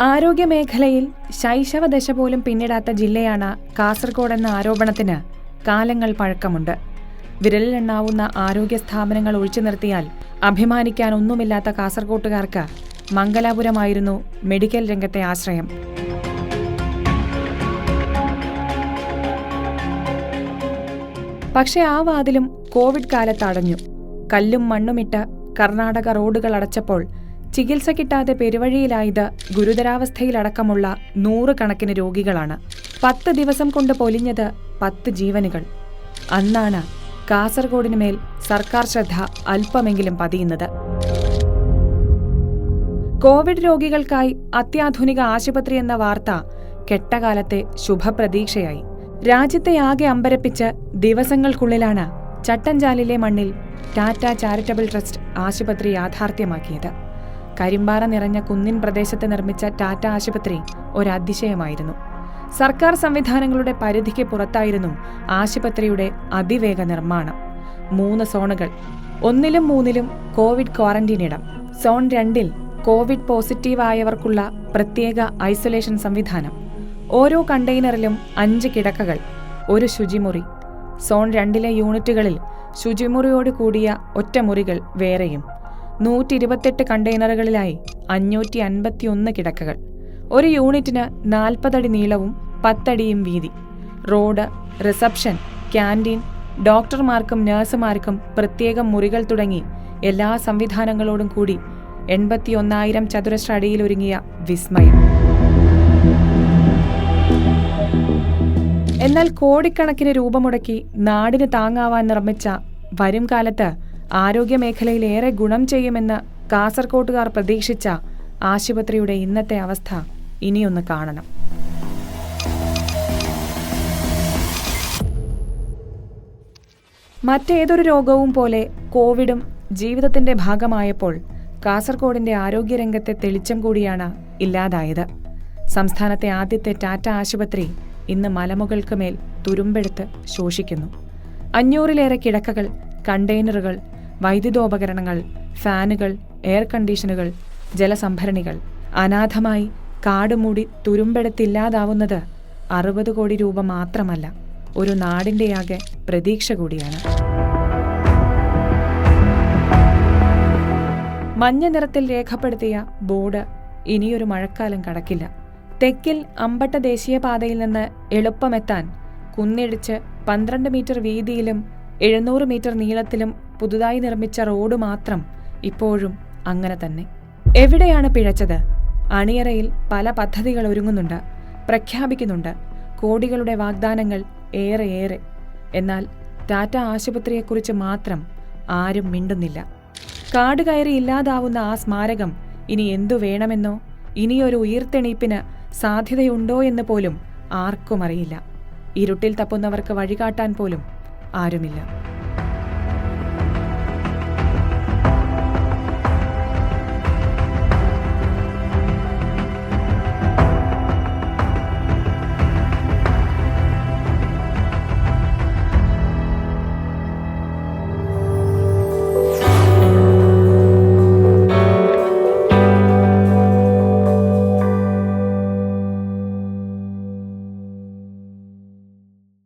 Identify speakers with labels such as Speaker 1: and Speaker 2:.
Speaker 1: ആരോഗ്യമേഖലയിൽ ശൈശവദശ പോലും പിന്നിടാത്ത ജില്ലയാണ് കാസർഗോഡെന്ന ആരോപണത്തിന് കാലങ്ങൾ പഴക്കമുണ്ട്. വിരലിലെണ്ണാവുന്ന ആരോഗ്യ സ്ഥാപനങ്ങൾ ഒഴിച്ചു നിർത്തിയാൽ അഭിമാനിക്കാൻ ഒന്നുമില്ലാത്ത കാസർഗോട്ടുകാർക്ക് മംഗലാപുരമായിരുന്നു മെഡിക്കൽ രംഗത്തെ ആശ്രയം. പക്ഷേ ആ വാതിലും കോവിഡ് കാലത്ത് അടഞ്ഞു കല്ലും മണ്ണുമിട്ട് കർണാടക റോഡുകൾ അടച്ചപ്പോൾ ചികിത്സ കിട്ടാതെ പെരുവഴിയിലായത് ഗുരുതരാവസ്ഥയിലടക്കമുള്ള നൂറുകണക്കിന് രോഗികളാണ്. പത്ത് ദിവസം കൊണ്ട് പൊലിഞ്ഞത് പത്ത് ജീവനുകൾ. അന്നാണ് കാസർഗോഡിനുമേൽ സർക്കാർ ശ്രദ്ധ അല്പമെങ്കിലും പതിയുന്നത്. കോവിഡ് രോഗികൾക്കായി അത്യാധുനിക ആശുപത്രി എന്ന വാർത്ത കെട്ടകാലത്തെ ശുഭപ്രതീക്ഷയായി. രാജ്യത്തെ ആകെ അമ്പരപ്പിച്ച് ദിവസങ്ങൾക്കുള്ളിലാണ് ചട്ടഞ്ചാലിലെ മണ്ണിൽ ടാറ്റ ചാരിറ്റബിൾ ട്രസ്റ്റ് ആശുപത്രി യാഥാർത്ഥ്യമാക്കിയത്. കരിമ്പാറ നിറഞ്ഞ കുന്നിൻ പ്രദേശത്ത് നിർമ്മിച്ച ടാറ്റ ആശുപത്രി ഒരതിശയമായിരുന്നു. സർക്കാർ സംവിധാനങ്ങളുടെ പരിധിക്ക് പുറത്തായിരുന്നു ആശുപത്രിയുടെ അതിവേഗ നിർമ്മാണം. മൂന്ന് സോണുകൾ ഒന്നിലും മൂന്നിലും കോവിഡ് ക്വാറന്റീൻ ഇടം സോൺ രണ്ടിൽ കോവിഡ് പോസിറ്റീവായവർക്കുള്ള പ്രത്യേക ഐസൊലേഷൻ സംവിധാനം. ഓരോ കണ്ടെയ്നറിലും അഞ്ച് കിടക്കകൾ ഒരു ശുചിമുറി. സോൺ രണ്ടിലെ യൂണിറ്റുകളിൽ ശുചിമുറിയോട് കൂടിയ ഒറ്റമുറികൾ വേറെയും. നൂറ്റി ഇരുപത്തെട്ട് കണ്ടെയ്നറുകളിലായി അഞ്ഞൂറ്റി അൻപത്തിയൊന്ന് കിടക്കകൾ. ഒരു യൂണിറ്റിന് നാൽപ്പതടി നീളവും പത്തടിയും വീതി. റോഡ് റിസപ്ഷൻ ക്യാന്റീൻ ഡോക്ടർമാർക്കും നഴ്സുമാർക്കും പ്രത്യേകം മുറികൾ തുടങ്ങി എല്ലാ സംവിധാനങ്ങളോടും കൂടി എൺപത്തിയൊന്നായിരം ചതുരശ്ര അടിയിലൊരുങ്ങിയ വിസ്മയം. എന്നാൽ കോടിക്കണക്കിന് രൂപ മുടക്കി നാടിന് താങ്ങാവാൻ നിർമ്മിച്ച വരും കാലത്ത് ആരോഗ്യമേഖലയിൽ ഏറെ ഗുണം ചെയ്യുമെന്ന് കാസർകോട്ടുകാർ പ്രതീക്ഷിച്ച ആശുപത്രിയുടെ ഇന്നത്തെ അവസ്ഥ ഇനിയൊന്ന് കാണണം. മറ്റേതൊരു രോഗവും പോലെ കോവിഡും ജീവിതത്തിന്റെ ഭാഗമായപ്പോൾ കാസർഗോഡിന്റെ ആരോഗ്യരംഗത്തെ തെളിച്ചം കൂടിയാണ് ഇല്ലാതായത്. സംസ്ഥാനത്തെ ആദ്യത്തെ ടാറ്റ ആശുപത്രി ഇന്ന് മലമുകൾക്ക് മേൽ തുരുമ്പെടുത്ത് ശോഷിക്കുന്നു. അഞ്ഞൂറിലേറെ കിടക്കകൾ കണ്ടെയ്നറുകൾ വൈദ്യുതോപകരണങ്ങൾ ഫാനുകൾ എയർ കണ്ടീഷനുകൾ ജലസംഭരണികൾ അനാഥമായി കാടുമൂടി തുരുമ്പെടുത്തില്ലാതാവുന്നത് അറുപത് കോടി രൂപ മാത്രമല്ല ഒരു നാടിന്റെയാകെ പ്രതീക്ഷ കൂടിയാണ്. മഞ്ഞ നിറത്തിൽ രേഖപ്പെടുത്തിയ ബോർഡ് ഇനിയൊരു മഴക്കാലം കടക്കില്ല. തെക്കിൽ അമ്പട്ട ദേശീയപാതയിൽ നിന്ന് എളുപ്പമെത്താൻ കുന്നിടിച്ച് പന്ത്രണ്ട് മീറ്റർ വീതിയിലും എഴുന്നൂറ് മീറ്റർ നീളത്തിലും പുതുതായി നിർമ്മിച്ച റോഡ് മാത്രം ഇപ്പോഴും അങ്ങനെ തന്നെ. എവിടെയാണ് പിഴച്ചത്? അണിയറയിൽ പല പദ്ധതികൾ ഒരുങ്ങുന്നുണ്ട് പ്രഖ്യാപിക്കുന്നുണ്ട്. കോടികളുടെ വാഗ്ദാനങ്ങൾ ഏറെ ഏറെ എന്നാൽ ടാറ്റ ആശുപത്രിയെക്കുറിച്ച് മാത്രം ആരും മിണ്ടുന്നില്ല. കാട് കയറി ഇല്ലാതാവുന്ന ആ സ്മാരകം ഇനി എന്തു വേണമെന്നോ ഇനിയൊരു ഉയർത്തെണീപ്പിന് സാധ്യതയുണ്ടോ എന്ന് പോലും ആർക്കും അറിയില്ല. ഇരുട്ടിൽ തപ്പുന്നവർക്ക് വഴികാട്ടാൻ പോലും ആരുമില്ല.